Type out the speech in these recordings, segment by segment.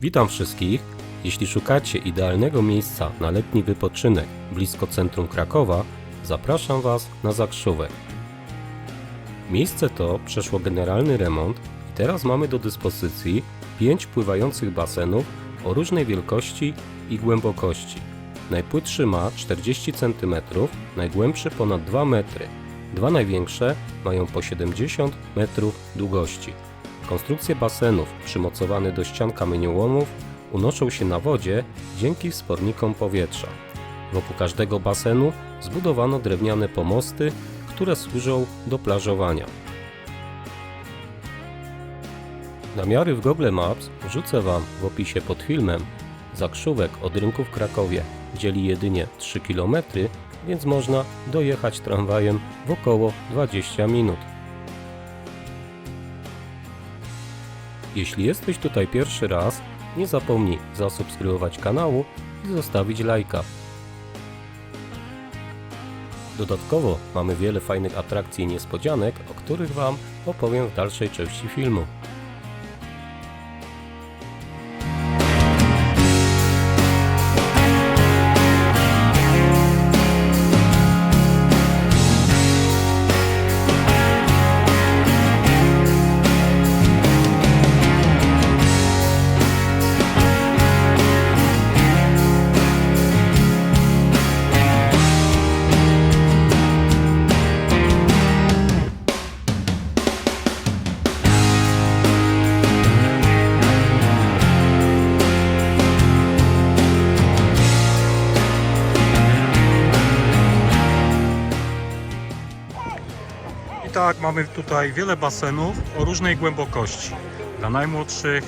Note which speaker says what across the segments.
Speaker 1: Witam wszystkich. Jeśli szukacie idealnego miejsca na letni wypoczynek blisko centrum Krakowa, zapraszam Was na Zakrzówek. Miejsce to przeszło generalny remont i teraz mamy do dyspozycji 5 pływających basenów o różnej wielkości i głębokości. Najpłytszy ma 40 cm, najgłębszy ponad 2 metry. Dwa największe mają po 70 metrów długości. Konstrukcje basenów przymocowane do ścian kamieniołomów unoszą się na wodzie dzięki wspornikom powietrza. Wokół każdego basenu zbudowano drewniane pomosty, które służą do plażowania. Namiary w Google Maps wrzucę Wam w opisie pod filmem. Zakrzówek od rynku w Krakowie dzieli jedynie 3 km, więc można dojechać tramwajem w około 20 minut. Jeśli jesteś tutaj pierwszy raz, nie zapomnij zasubskrybować kanału i zostawić lajka. Dodatkowo mamy wiele fajnych atrakcji i niespodzianek, o których Wam opowiem w dalszej części filmu.
Speaker 2: Tak, mamy tutaj wiele basenów o różnej głębokości. Dla najmłodszych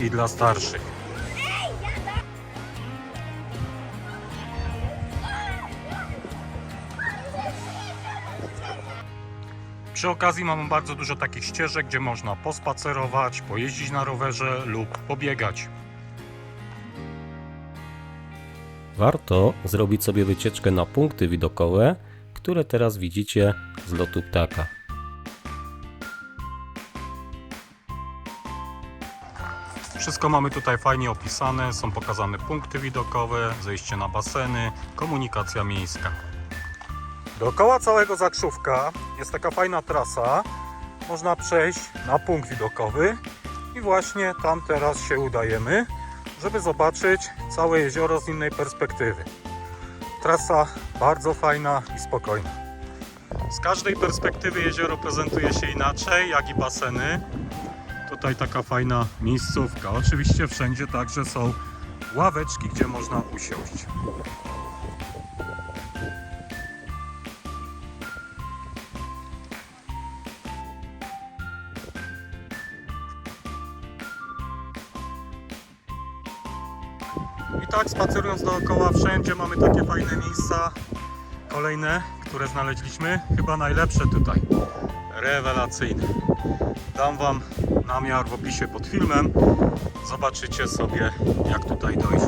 Speaker 2: i dla starszych. Przy okazji mamy bardzo dużo takich ścieżek, gdzie można pospacerować, pojeździć na rowerze lub pobiegać.
Speaker 1: Warto zrobić sobie wycieczkę na punkty widokowe, które teraz widzicie z lotu ptaka.
Speaker 2: Wszystko mamy tutaj fajnie opisane, są pokazane punkty widokowe, zejście na baseny, komunikacja miejska. Dookoła całego Zakrzówka jest taka fajna trasa. Można przejść na punkt widokowy i właśnie tam teraz się udajemy, żeby zobaczyć całe jezioro z innej perspektywy. Trasa bardzo fajna i spokojna. Z każdej perspektywy jezioro prezentuje się inaczej, jak i baseny. Tutaj taka fajna miejscówka. Oczywiście wszędzie także są ławeczki, gdzie można usiąść. I tak spacerując dookoła wszędzie mamy takie fajne miejsca. Kolejne, które znaleźliśmy. Chyba najlepsze tutaj. Rewelacyjne. Dam Wam namiar w opisie pod filmem. Zobaczycie sobie, jak tutaj dojść.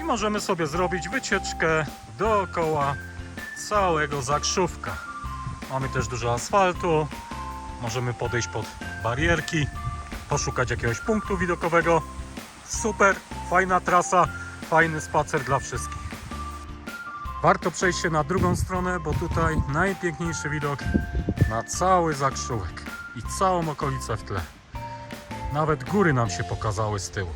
Speaker 2: I możemy sobie zrobić wycieczkę dookoła całego Zakrzówka. Mamy też dużo asfaltu. Możemy podejść pod barierki poszukać jakiegoś punktu widokowego. Super, fajna trasa, fajny spacer dla wszystkich. Warto przejść się na drugą stronę, bo tutaj najpiękniejszy widok na cały Zakrzówek i całą okolicę w tle. Nawet góry nam się pokazały z tyłu.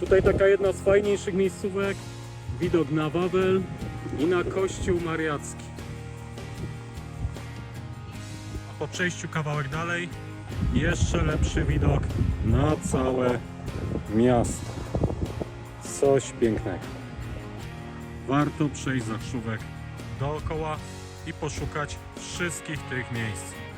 Speaker 2: Tutaj taka jedna z fajniejszych miejscówek. Widok na Wawel i na Kościół Mariacki. A po przejściu kawałek dalej jeszcze lepszy widok na całe miasto. Coś pięknego. Warto przejść Zakrzówek dookoła i poszukać wszystkich tych miejsc.